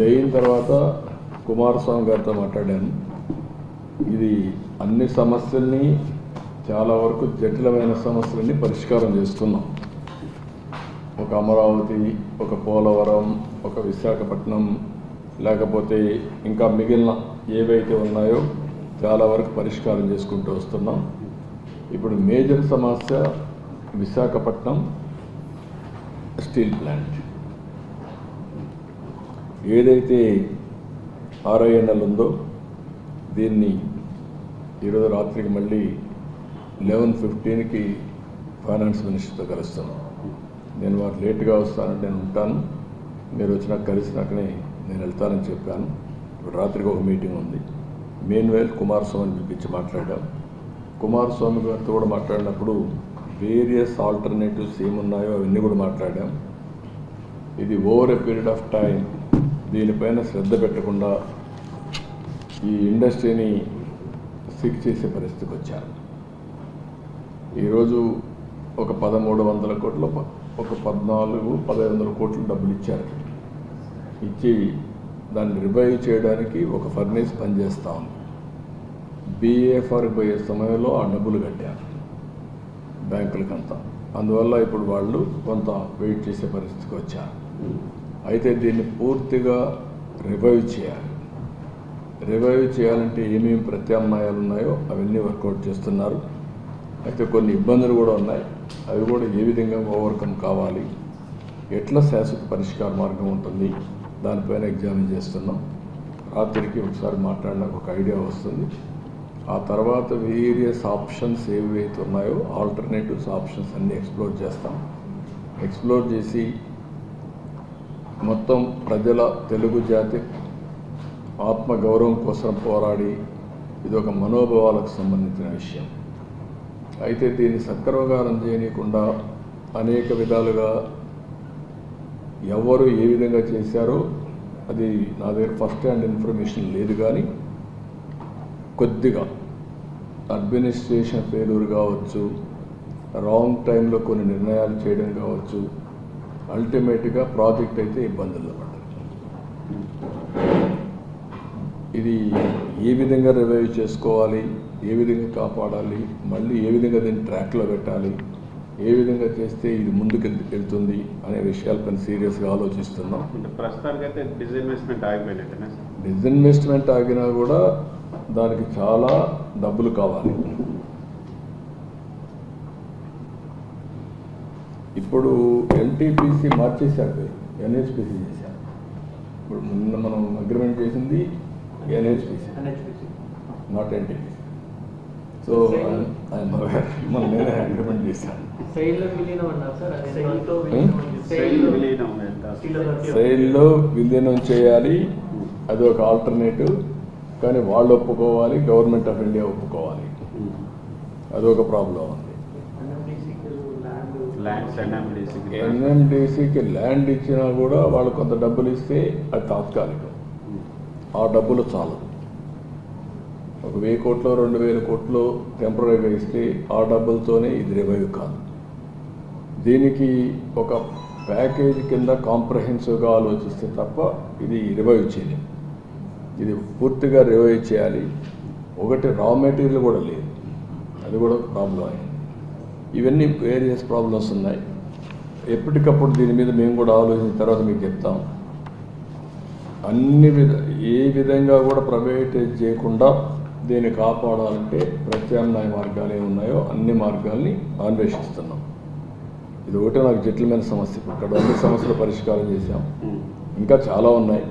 ఇది అయిన తర్వాత కుమారస్వామి గారితో మాట్లాడాను. ఇది అన్ని సమస్యల్ని చాలా వరకు జటిలమైన సమస్యలన్నీ పరిష్కారం చేస్తున్నాం. ఒక అమరావతి ఒక పోలవరం ఒక విశాఖపట్నం లేకపోతే ఇంకా మిగిలిన ఏవైతే ఉన్నాయో చాలా వరకు పరిష్కారం చేసుకుంటూ వస్తున్నాం. ఇప్పుడు మేజర్ సమస్య విశాఖపట్నం స్టీల్ ప్లాంట్. ఏదైతే ఆర్ఐఎన్ఎల్ ఉందో దీన్ని ఈరోజు రాత్రికి మళ్ళీ లెవెన్ ఫిఫ్టీన్కి ఫైనాన్స్ మినిస్టర్తో కలుస్తాను. నేను వారు లేట్గా వస్తానంటే నేను ఉంటాను. మీరు వచ్చినాక కలిసినాకనే నేను వెళ్తానని చెప్పాను. ఇప్పుడు రాత్రికి ఒక మీటింగ్ ఉంది. మెయిన్వేల్ కుమారస్వామిని పిలిపించి మాట్లాడాం. కుమారస్వామి గారితో కూడా మాట్లాడినప్పుడు వేరియస్ ఆల్టర్నేటివ్స్ ఏమున్నాయో అవన్నీ కూడా మాట్లాడాం. ఇది over a period of time దీనిపైన శ్రద్ధ పెట్టకుండా ఈ ఇండస్ట్రీని సిక్ చేసే పరిస్థితికి వచ్చారు. ఈరోజు ఒక పదమూడు వందల కోట్ల ఒక పద్నాలుగు పదహైదు వందల కోట్లు డబ్బులు ఇచ్చారు. ఇచ్చి దాన్ని రివైవ్ చేయడానికి ఒక ఫర్నేస్ పనిచేస్తా ఉంది. బీఏఫ్ఆర్ పోయే సమయంలో ఆ డబ్బులు కట్టారు బ్యాంకులకంతా. అందువల్ల ఇప్పుడు వాళ్ళు కొంత వెయిట్ చేసే పరిస్థితికి వచ్చారు. అయితే దీన్ని పూర్తిగా రివైవ్ చేయాలి. రివైవ్ చేయాలంటే ఏమేమి ప్రత్యామ్నాయాలు ఉన్నాయో అవన్నీ వర్కౌట్ చేస్తున్నారు. అయితే కొన్ని ఇబ్బందులు కూడా ఉన్నాయి. అవి కూడా ఏ విధంగా ఓవర్కమ్ కావాలి? ఎట్లా శాశ్వత పరిష్కార మార్గం ఉంటుంది? దానిపైన ఎగ్జామిన్ చేస్తున్నాం. రాత్రికి ఒకసారి మాట్లాడడానికి ఒక ఐడియా వస్తుంది. ఆ తర్వాత వేరియస్ ఆప్షన్స్ ఏవైతే ఉన్నాయో ఆల్టర్నేటివ్స్ ఆప్షన్స్ అన్నీ ఎక్స్ప్లోర్ చేస్తాం. ఎక్స్ప్లోర్ చేసి మొత్తం ప్రజల తెలుగు జాతి ఆత్మగౌరవం కోసం పోరాడి ఇది ఒక మనోభావాలకు సంబంధించిన విషయం. అయితే దీన్ని సక్రమగానం చేయనీయకుండా అనేక విధాలుగా ఎవరు ఏ విధంగా చేశారో అది నా దగ్గర ఫస్ట్ హ్యాండ్ ఇన్ఫర్మేషన్ లేదు కానీ కొద్దిగా అడ్మినిస్ట్రేషన్ ఫెయిల్యూర్ కావచ్చు రాంగ్ టైంలో కొన్ని నిర్ణయాలు చేయడం కావచ్చు అల్టిమేట్గా ప్రాజెక్ట్ అయితే ఇబ్బందుల్లో పడ్డది ఇది ఏ విధంగా రివైవ్ చేసుకోవాలి ఏ విధంగా కాపాడాలి మళ్ళీ ఏ విధంగా దీన్ని ట్రాక్లో పెట్టాలి ఏ విధంగా చేస్తే ఇది ముందుకు వెళ్- వెళ్తుంది అనే విషయాలపైన సీరియస్గా ఆలోచిస్తున్నాం. అంటే ప్రస్తుతానికి అయితే డిజిన్వెస్ట్మెంట్ ఆగిపోయినట్టేనా సార్? డిజిన్వెస్ట్మెంట్ ఆగినా కూడా దానికి చాలా డబ్బులు కావాలి. ఇప్పుడు ఎన్టీపీసీ మార్చేశారు ఎన్హెచ్పిసి చేశారు. ఇప్పుడు మొన్న మనం అగ్రిమెంట్ చేసింది ఎన్హెచ్పిసి నాట్ ఎన్టీపీసీ సో మనం నేనే అగ్రిమెంట్ చేశాను. శైలిలో విలీనం శైలితో విలీనం చేయాలి. అది ఒక ఆల్టర్నేటివ్ కానీ వాళ్ళు ఒప్పుకోవాలి గవర్నమెంట్ ఆఫ్ ఇండియా ఒప్పుకోవాలి. అదొక ప్రాబ్లం ఎన్ఎండిసికి ల్యాండ్ ఇచ్చినా కూడా వాళ్ళు కొంత డబ్బులు ఇస్తే అది తాత్కాలికం. ఆ డబ్బులు చాలు. ఒక వెయ్యి కోట్లు రెండు వేల కోట్లు టెంపరీగా ఇస్తే ఆ డబ్బులతోనే ఇది రివైవ్ కాదు. దీనికి ఒక ప్యాకేజ్ కింద కాంప్రహెన్సివ్గా ఆలోచిస్తే తప్ప ఇది రివైవ్ చేయలేదు ఇది పూర్తిగా రివైవ్ చేయాలి. ఒకటి రా మెటీరియల్ కూడా లేదు. అది కూడా ప్రాబ్లం అయింది ఇవన్నీ వేరియస్ ప్రాబ్లమ్స్ ఉన్నాయి. ఎప్పటికప్పుడు దీని మీద మేము కూడా ఆలోచించిన తర్వాత మీకు చెప్తాం. అన్ని విధ ఏ విధంగా కూడా ప్రైవేటైజ్ చేయకుండా దీన్ని కాపాడాలంటే ప్రత్యామ్నాయ మార్గాలు ఏమి ఉన్నాయో అన్ని మార్గాల్ని అన్వేషిస్తున్నాం. ఇది ఒకటే నాకు జటిలమైన సమస్య. ఇప్పుడు ఇక్కడ అన్ని సమస్యలు పరిష్కారం చేశాం. ఇంకా చాలా ఉన్నాయి.